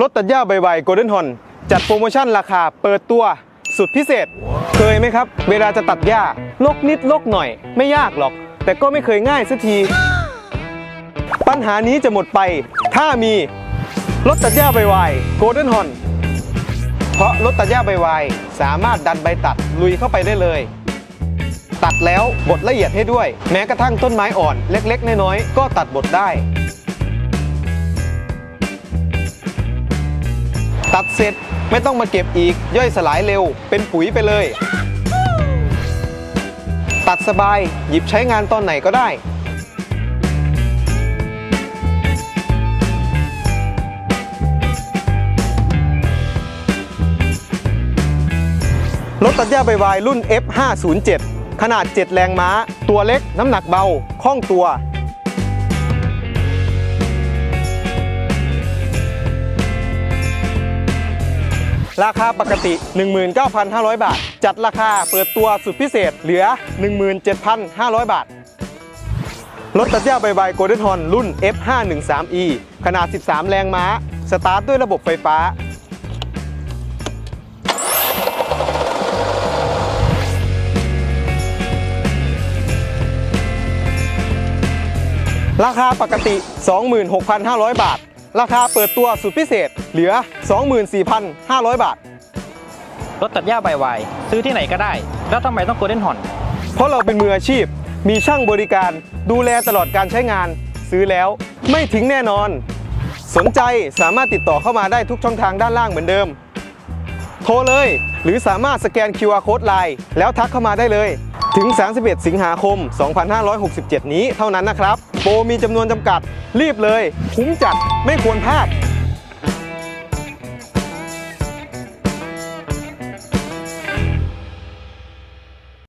รถตัดหญ้าใบๆโกลเด้นฮอนจัดโปรโมชั่นราคาเปิดตัวสุดพิเศษ เคยไหมครับ เวลาจะตัดหญ้าลกนิดลกหน่อย ไม่ยากหรอก แต่ก็ไม่เคยง่ายสักที ปัญหานี้จะหมดไป ถ้ามีรถตัดหญ้าใบๆโกลเด้นฮอนเพราะรถตัดหญ้าใบๆสามารถดันใบตัดลุยเข้าไปได้เลย ตัดแล้วบดละเอียดให้ด้วย แม้กระทั่งต้นไม้อ่อนเล็ก ๆ น้อยๆก็ตัดบดได้ ตัดเสร็จไม่ต้องมาเก็บอีก ย่อยสลายเร็ว เป็นปุ๋ยไปเลย ตัดสบาย หยิบใช้งานตอนไหนก็ได้ รถตัดหญ้าใบวายรุ่น F507 ขนาด 7 แรงม้า ตัวเล็กน้ำหนักเบา คล่องตัว ราคาปกติ 19,500 บาท จัดราคาเปิดตัวสุดพิเศษเหลือ 17,500 บาท รถตัดหญ้าใบใบโกลเด้นฮอนรุ่น F513E ขนาด 13 แรงม้า สตาร์ทด้วยระบบไฟฟ้า ราคาปกติ 26,500 บาท ราคาเปิดตัวสุดพิเศษเหลือ 24,500 บาท รถตัดหญ้าใบวายซื้อที่ไหนก็ได้ แล้วทำไมต้องโกลเด้นฮอน เพราะเราเป็นมืออาชีพ มีช่างบริการดูแลตลอดการใช้งาน ซื้อแล้วไม่ทิ้งแน่นอน สนใจสามารถติดต่อเข้ามาได้ทุกช่องทางด้านล่างเหมือนเดิม โทรเลย หรือสามารถสแกน QR Code ไลน์แล้วทักเข้ามาได้เลย ถึง 31 สิงหาคม 2567 นี้เท่านั้นนะครับ โปรมีจำนวนจำกัดรีบเลย คุ้มจัดไม่ควรพลาด